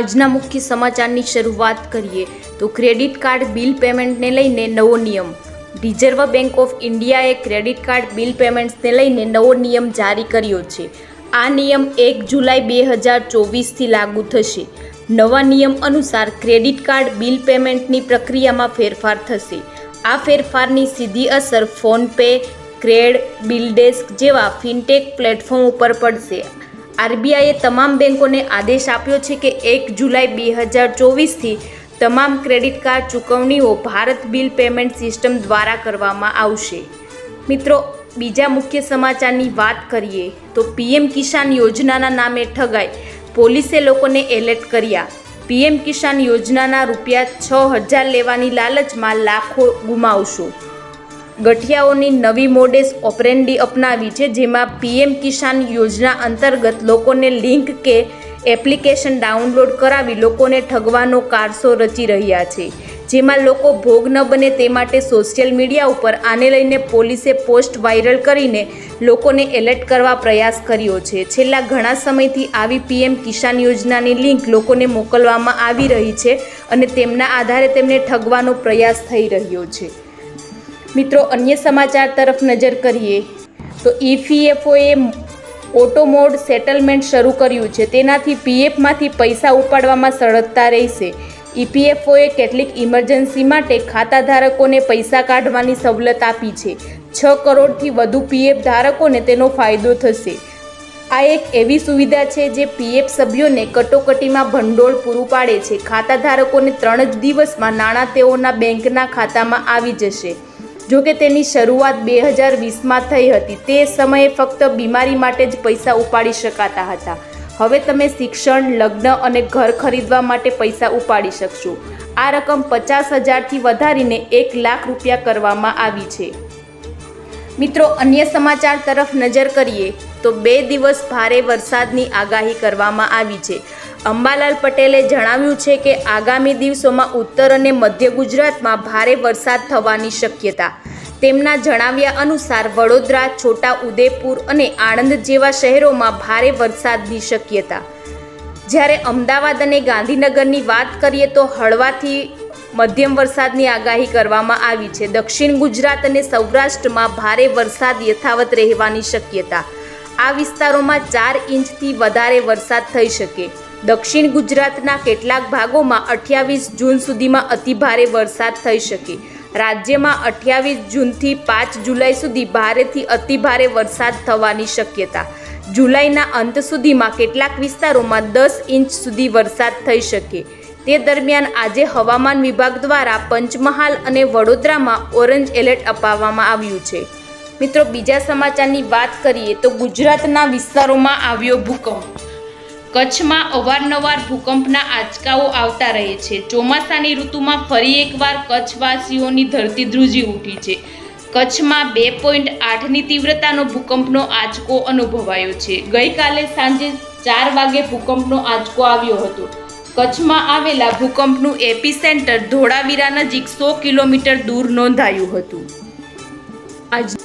આજના મુખ્ય સમાચારની શરૂઆત કરીએ તો ક્રેડિટ કાર્ડ બિલ પેમેન્ટને લઈને નવો નિયમ. રિઝર્વ બેંક ઓફ ઇન્ડિયાએ ક્રેડિટ કાર્ડ બિલ પેમેન્ટ્સને લઈને નવો નિયમ જારી કર્યો છે. આ નિયમ એક જુલાઈ બે હજાર ચોવીસથી લાગુ થશે. નવા નિયમ અનુસાર ક્રેડિટ કાર્ડ બિલ પેમેન્ટની પ્રક્રિયામાં ફેરફાર થશે. આ ફેરફારની સીધી અસર ફોનપે ક્રેડ બિલડેસ્ક જેવા ફિનટેક પ્લેટફોર્મ ઉપર પડશે. આરબીઆઈએ તમામ બેંકોને આદેશ આપ્યો છે કે એક જુલાઈ બે હજાર ચોવીસથી તમામ ક્રેડિટ કાર્ડ ચૂકવણીઓ ભારત બિલ પેમેન્ટ સિસ્ટમ દ્વારા કરવામાં આવશે. મિત્રો, બીજા મુખ્ય સમાચારની વાત કરીએ તો પીએમ કિસાન યોજનાના નામે ઠગાઈ પોલીસે લોકોને એલર્ટ કર્યા. પીએમ કિસાન યોજનાના રૂપિયા છ હજાર લેવાની લાલચમાં લાખો ગુમાવશો. ગઠિયાઓની નવી મોડેસ ઓપરેન્ડી અપનાવી છે, જેમાં પીએમ કિસાન યોજના અંતર્ગત લોકોને લિંક કે એપ્લિકેશન ડાઉનલોડ કરાવી લોકોને ઠગવાનો કારસો રચી રહ્યા છે. જેમાં લોકો ભોગ ન બને તે માટે સોશિયલ મીડિયા ઉપર આને લઈને પોલીસે પોસ્ટ વાયરલ કરીને લોકોને એલર્ટ કરવા પ્રયાસ કર્યો છે. છેલ્લા ઘણા સમયથી આવી પીએમ કિસાન યોજનાની લિંક લોકોને મોકલવામાં આવી રહી છે અને તેમના આધારે તેમને ઠગવાનો પ્રયાસ થઈ રહ્યો છે. મિત્રો, અન્ય સમાચાર તરફ નજર કરીએ, તો ઈપીએફઓએ ઓટો મોડ સેટલમેન્ટ શરૂ કર્યું છે. તેનાથી પીએફમાંથી પૈસા ઉપાડવામાં સરળતા રહેશે. ઈપીએફઓએ કેટલીક ઇમરજન્સી માટે ખાતાધારકોને પૈસા કાઢવાની સવલત આપી છે. છ કરોડથી વધુ પીએફ ધારકોને તેનો ફાયદો થશે. આ એક એવી સુવિધા છે જે પીએફ સભ્યોને કટોકટીમાં ભંડોળ પૂરું પાડે છે. ખાતાધારકોને ત્રણ જ દિવસમાં નાણાં તેઓના બેંકના ખાતામાં આવી જશે. જોકે તેની શરૂઆત બે હજાર વીસમાં થઈ હતી. તે સમયે ફક્ત બીમારી માટે જ પૈસા ઉપાડી શકાતા હતા. હવે તમે શિક્ષણ, લગ્ન અને ઘર ખરીદવા માટે પૈસા ઉપાડી શકશો. આ રકમ પચાસ હજારથી વધારીને એક લાખ રૂપિયા કરવામાં આવી છે. મિત્રો, અન્ય સમાચાર તરફ નજર કરીએ તો બે દિવસ ભારે વરસાદની આગાહી કરવામાં આવી છે. અંબાલાલ પટેલે જણાવ્યું છે કે આગામી દિવસોમાં ઉત્તર અને મધ્ય ગુજરાતમાં ભારે વરસાદ થવાની શક્યતા. તેમના જણાવ્યા અનુસાર વડોદરા છોટા ઉદેપુર અને આણંદ જેવા શહેરોમાં ભારે વરસાદની શક્યતા. જ્યારે અમદાવાદ અને ગાંધીનગરની વાત કરીએ તો હળવાથી મધ્યમ વરસાદની આગાહી કરવામાં આવી છે. દક્ષિણ ગુજરાત અને સૌરાષ્ટ્રમાં ભારે વરસાદ યથાવત રહેવાની શક્યતા. આ વિસ્તારોમાં ચાર ઇંચથી વધારે વરસાદ થઈ શકે. દક્ષિણ ગુજરાતના કેટલાક ભાગોમાં અઠ્યાવીસ જૂન સુધીમાં અતિભારે વરસાદ થઈ શકે. રાજ્યમાં અઠ્યાવીસ જૂનથી પાંચ જુલાઈ સુધી ભારેથી અતિભારે વરસાદ થવાની શક્યતા. જુલાઈના અંત સુધીમાં કેટલાક વિસ્તારોમાં દસ ઇંચ સુધી વરસાદ થઈ શકે. તે દરમિયાન આજે હવામાન વિભાગ દ્વારા પંચમહાલ અને વડોદરામાં ઓરેન્જ એલર્ટ અપાવવામાં આવ્યું છે. મિત્રો, બીજા સમાચારની વાત કરીએ તો ગુજરાતના વિસ્તારોમાં આવ્યો ભૂકંપ. કચ્છમાં અવારનવાર ભૂકંપના આંચકાઓ આવતા રહે છે. ચોમાસાની ઋતુમાં ફરી એકવાર કચ્છવાસીઓની ધરતી ધ્રુજી ઉઠી છે. કચ્છમાં બે પોઈન્ટ આઠની તીવ્રતાનો ભૂકંપનો આંચકો અનુભવાયો છે. ગઈકાલે સાંજે ચાર વાગે ભૂકંપનો આંચકો આવ્યો હતો. કચ્છમાં આવેલા ભૂકંપનું એપી સેન્ટર ધોળાવીરા નજીક સો કિલોમીટર દૂર નોંધાયું હતું. આજ